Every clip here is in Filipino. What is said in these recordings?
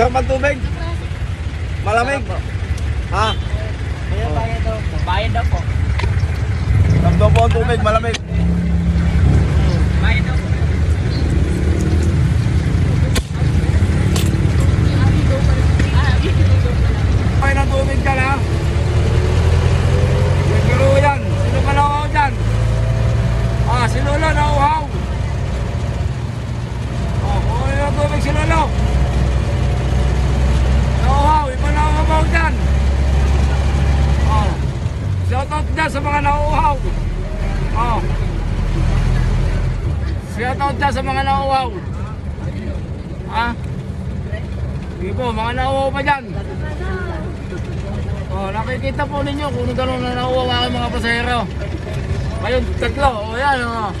Masarap ang tubig? Malamig? Ha? Kaya bayad daw po. Bayad daw po. Ramdam po ang tubig, malamig. Bayad daw po. Ay, ng tubig ka na. Siguro yan. Sino pa nauhaw dyan? Ah, si Lolo nauhaw. Oh, kuha ng tubig si Lolo. Nauhaw, iba nauhaw dyan. Oh, shout out dyan sa mga nauhaw. Oh. Dyan sa mga nauhaw. Ah. Sige po, mga nauhaw pa dyan. Oh, nakikita po ninyo kung gano'n na nauwawa ang mga pasahero. Ngayon, tatlo. O yan, oh.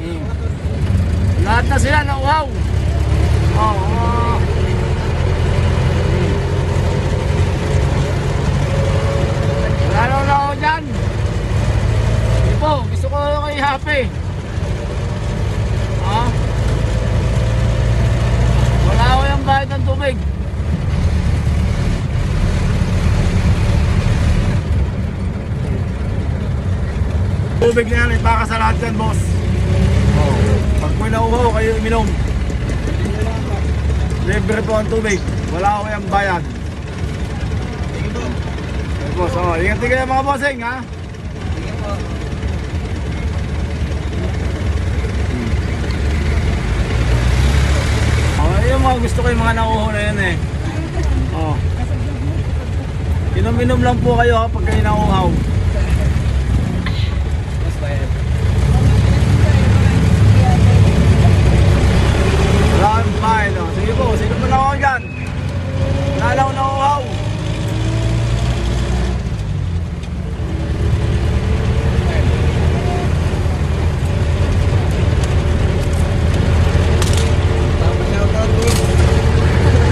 Hmm. Lahat na sila nauhaw. Oh, oh. Na na ako dyan. Sige po, gusto ko kayo happy. Ah. Bayad ng tubig. Tubig na yan, ipaka sa lahat yan, boss. Oh. Pag may nauhaw, kayo uminom. Libre po ang tubig. Wala ko yung bayad. Okay, boss, oh. Ingat kayo mga bossing, ha? Oh, yung mga gusto ko yung mga nauho na yan eh. Oh. Inom-inom lang po kayo kapag kayo. Wala kang bahay, no? Sige po, sino pa na ako dyan? Lalaw na uhaw.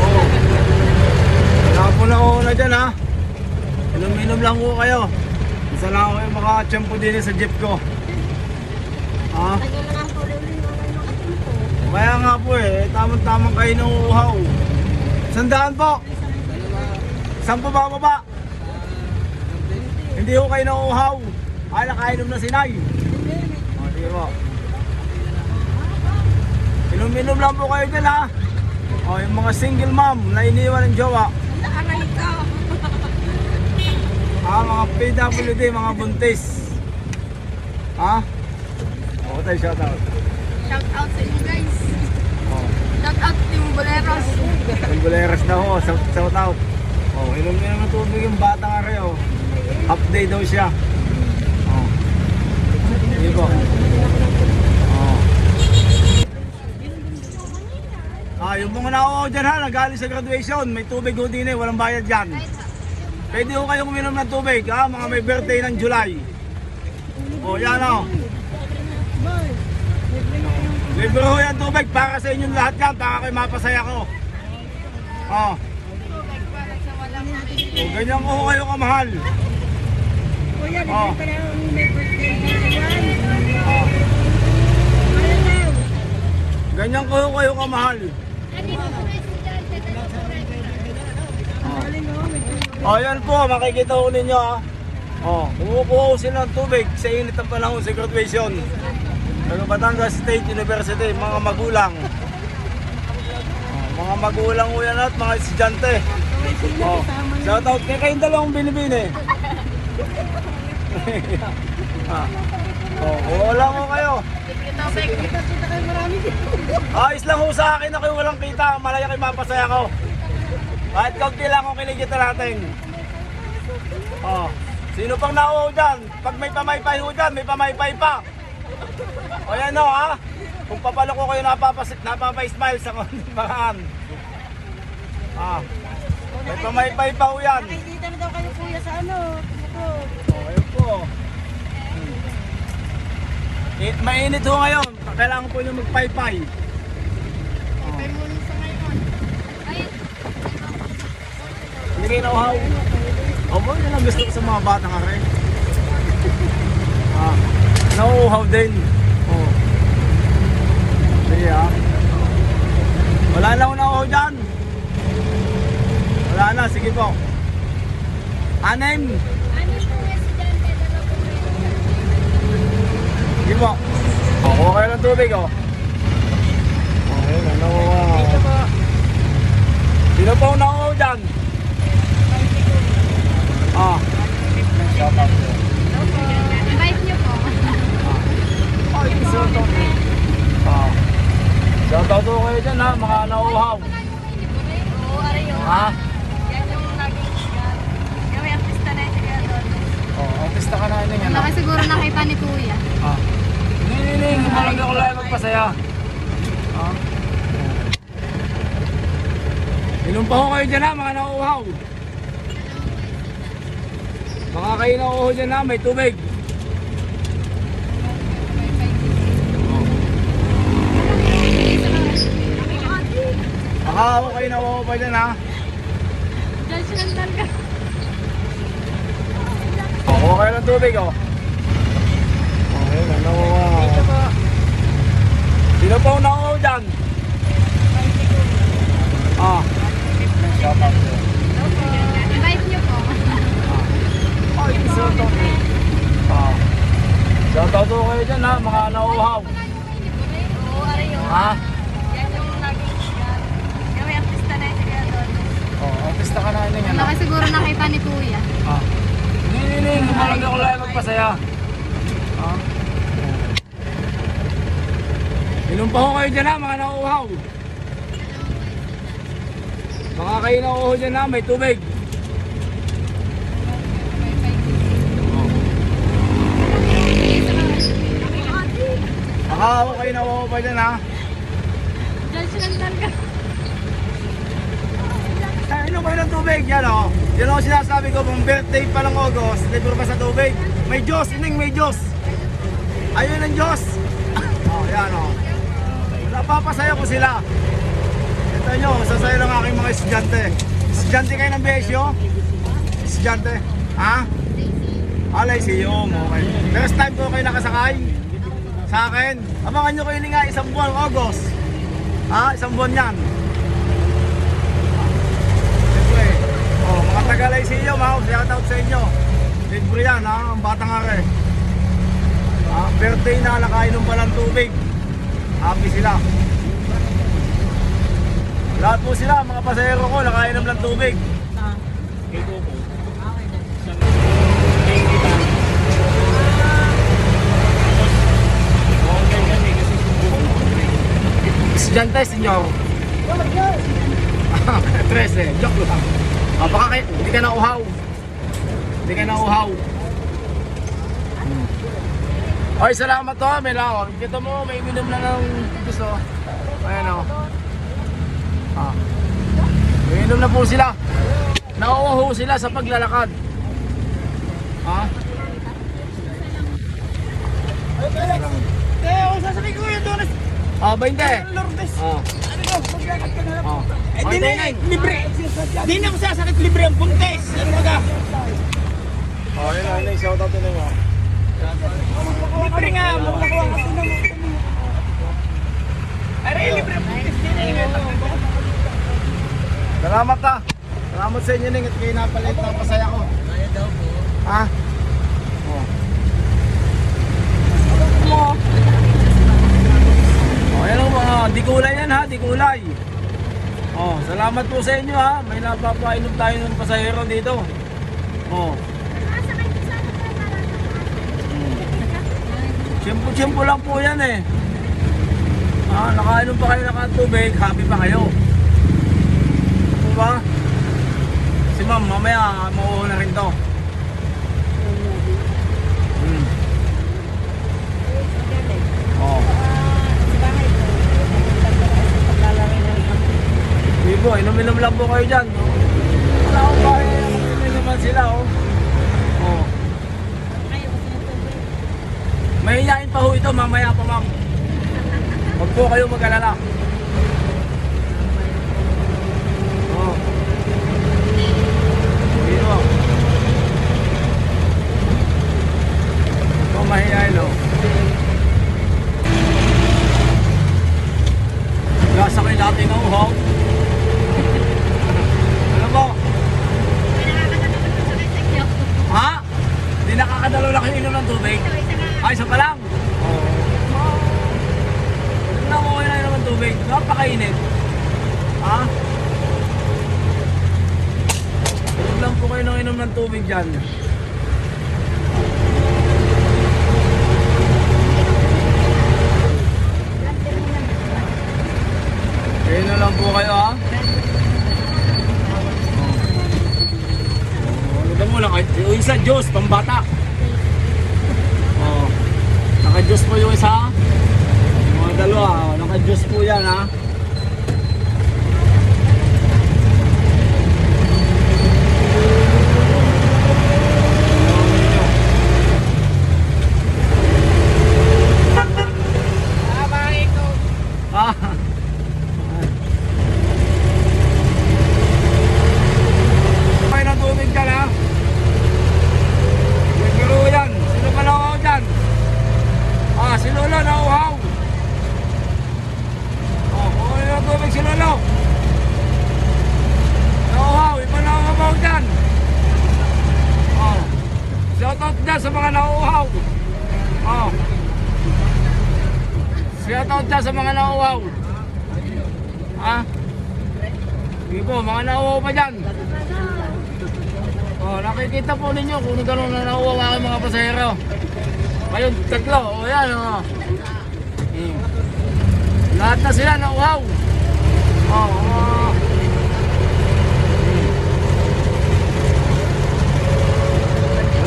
Oo. Wala po na ako na dyan, ha? Inom-inom lang po kayo. Isa lang ako yung makachempo din sa jeep ko. Ha? Kaya nga po eh, tamang-tamang kayo ng uhaw. Sandaan po. Saan po ba baba? Hindi ko kayo ng uhaw. Ay, nakainom na sinay. O, sige po. Inom-inom lang po kayo dyan ha. O, yung mga single mom na iniwan ng jowa. Ah, mga PWD, mga buntis. Ha? O, tayo shout out. Shout out sa inyo guys. Oh. Shout out Team Boleros. Ang buleras daw ho, shout, shout out. Oh, inom niya ng tubig yung bata nga rin oh. Half day daw siya. Oh. Sige po. Oh. Ah, yung mga nauo dyan ha, nagaling sa graduation, may tubig ho din eh, walang bayad dyan. Pwede ho kayong uminom ng tubig ha, mga may birthday ng July. Oh, yan oh. Libre ho yan tubig para sa inyong lahat yan, para kayo mapasaya ko. Oh. Oh, ganyan ko kayo kamahal. Kuya, libre ka na ang may birthday dito yan. Oh. Ano daw? Ganyan ko ho kayo kamahal. Galing tubig. Oh, yan po, makikita ko ninyo ha. Oh, kumukuha ko sila ng tubig sa init ng panahon sa graduation. Sa Batangas State University, mga magulang. Oh, mga magulang ko yan at mga estudyante. Oh, shout out kay kayong dalawang binibini. ah. Oh, wala mo kayo. Ayos lang ho sa akin na kayo walang kita. Malaya kayo mapasaya ko. Kahit kaunti lang ako kinikita natin. Oh. Sino pang nauho dyan? Pag may pamaypay ho dyan, may pamaypay pa. O yan o ha. Kung papalo ko kayo napapas napapa-smile sa konting paraan. Ah. May pamaypay pa ho yan. Nakikita na daw kayo kuya sa ano. Ito. Oh, ayun po. Hmm. Eh, mainit ho ngayon. Kailangan po nyo magpaypay. Pay muna sa ngayon. Ay, Hindi kayo nauhaw. O mo, yun ang gusto ko sa mga bata nga rin. Ah, nauuhaw din. Oh. Sige ah. Wala na ako nauuhaw dyan. Wala na, sige po. Anim. Ano po residente? Dalawa po Sige po. O, kuha kayo ng tubig, oh. Okay, ano, wow. Sino po nauuhaw dyan? Ah. Invite niyo po. Ay, isa to. Ah. Shout out po kayo dyan ha, mga nauuhaw. Oo, aray yun. Ha? Yan yung naging yan. Yan may artista na yung kaya doon. Oh, artista ka na yun yan. Laki siguro nakita ni Kuya. Ah. Hindi, hindi, hindi. Malaga ko lang magpasaya. Ah. Inom pa ho kayo dyan ha, mga nauuhaw. Mga kayo nauuhaw dyan ha, may tubig. Baka ako kayo nauuhaw pa dyan ha. Kuha kayo ng tubig oh. Okay, nauuhaw. Sino po nauuhaw dyan? Ah. Invite niyo po. Ay, isa to. Ah. Shout out kayo dyan ha, mga nauuhaw. Oo, aray yun. Ha? Yan yung naging may artista na yung doon. Oh, artista ka na yun yan. Siguro nakita ni Kuya. Ah. Hindi, hindi, hindi. Malaga ko magpasaya. Ah. Inom pa ho kayo dyan ha, mga nauuhaw. Mga kayo nauuhaw dyan ha, may tubig. Baka ako kayo nauuhaw pa dyan ha. Judgmental ka. Ay, inom kayo ng tubig, yan o. Yan o sinasabi ko, kung birthday pa ng August, libre pa sa tubig. May Diyos, ining may Diyos. Ayun ang Diyos. oh, yan o. Napapasaya ko sila. Ito nyo, sasaya ng aking mga estudyante. Estudyante kayo ng BSU? Estudyante? Ha? See you. Okay. First time ko kayo nakasakay? Sa akin? Abangan nyo kayo nga isang buwan, August. Ha? Isang buwan yan. Siyempre, oh, mga tagalay sa inyo, mga shout out sa inyo. Libre yan, ha? Ang batang are. Ah, birthday na, nakainom pa ng tubig. Happy sila. Lahat po sila, mga pasahero ko, nakainom ng tubig. Estudyante, senyor. 13, joke lang. Ah, baka kayo, hindi ka na uhaw. Hindi ka na uhaw. Hmm. Oy, salamat to, may lawag. Kita mo, may minom na ng gusto. Ayan o. Ah. May minom na po sila. Nauuho sila sa paglalakad. Ha? Eh, ako sasakay ko yun doon. Ah, 20. Lourdes. Ah. Ano ko, maglakat ka na lang. Ah. Eh, di na, libre. Di na ako sasakit libre ang buntes. Ano ka? Oh, yun na, yun shout out na mo. Libre nga, maglakuha ka na mo. Aray, libre ang buntes. Di na Salamat ta. Salamat sa inyo ning at kayo napalit ng pasaya ko. Kaya daw po. Ha? Oh. Mo. Oh, yan ang mga di kulay yan ha, di kulay. Oh, salamat po sa inyo ha. May napapainom tayo ng pasahero dito. Oh. Tiyempo-tiyempo lang po yan eh. Ah, nakainom pa kayo ng tubig, happy pa kayo. Ba? Si ma'am, mamaya mauho na rin to. Hmm. Hindi po, inom-inom lang po kayo dyan. Wala akong inom naman sila oh. Oh. Mahihayin pa ho ito, mamaya pa ma'am. Huwag po kayo mag-alala. Napakainit. Ha? Huwag lang po kayo nang inom ng tubig dyan. Kayo na lang po kayo ha. Oh. Huwag mo lang kayo. Yung isa, Diyos, pambata. Oh. Naka-Diyos po yung isa. Yung mga dalawa naka-Diyos po yan ha. Ah. May ng tubig dyan ha. May biro yan. Sino pa nauhaw dyan? Ah, si Lolo nauhaw. Oh, kukunin ng tubig si Lolo. Nauhaw, iba nauhaw dyan. Oh. Shoutout dyan sa mga nauhaw. Oh. Shoutout dyan sa mga nauhaw. Ha? Sige po, pa dyan. Oh, nakikita po ninyo kung gano'n na nauwawa mga pasahero. Ngayon, tatlo. O yan, oh. Hmm. Lahat na sila nauhaw. Oh, oh.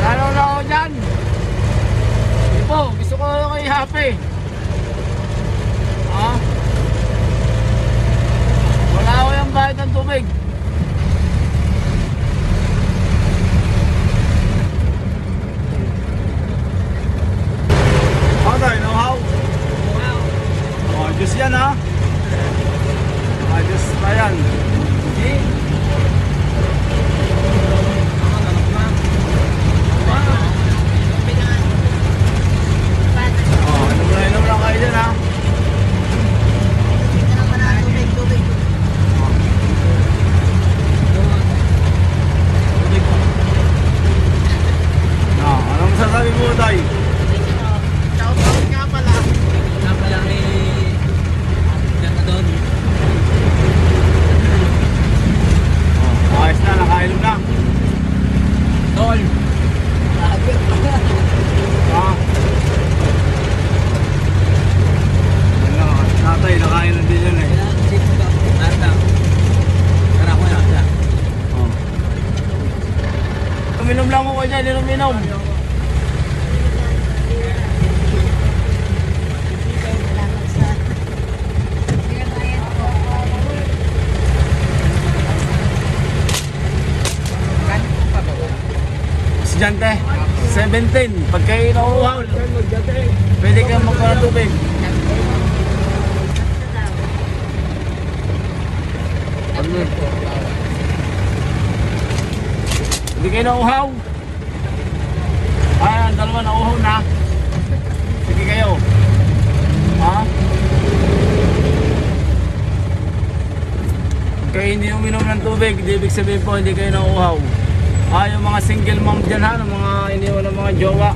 Wala na ako dyan. Sige po, gusto ko kay Happy. Ha? Wala ako yung bayad ng tubig. Ako tayo, know-how? Oh, Diyos yan ha? Ah, Diyos pa yan. Eh? Oh, inom na inom lang kayo dyan ha? Tubig po. Ah, anong masasabi mo tayo? Nga pala ni... Ganda doon. Oh, ayos na, nakainom na. Tol. Ah. Ano, tatay, nakain na din yun eh. Nanda. Tara ko na. tara. Oh. Uminom lang ako dyan, inom-inom. Estudyante, 17. Pag kayo nauuhaw, pwede kang ng tubig. Hindi kayo nauuhaw? Ah, ang dalawa nauuhaw na. Sige kayo. Ha? Kayo hindi uminom ng tubig, di ibig sabihin po hindi kayo nauuhaw. Ah, yung mga single mom dyan ha, yung mga iniwan ng mga jowa.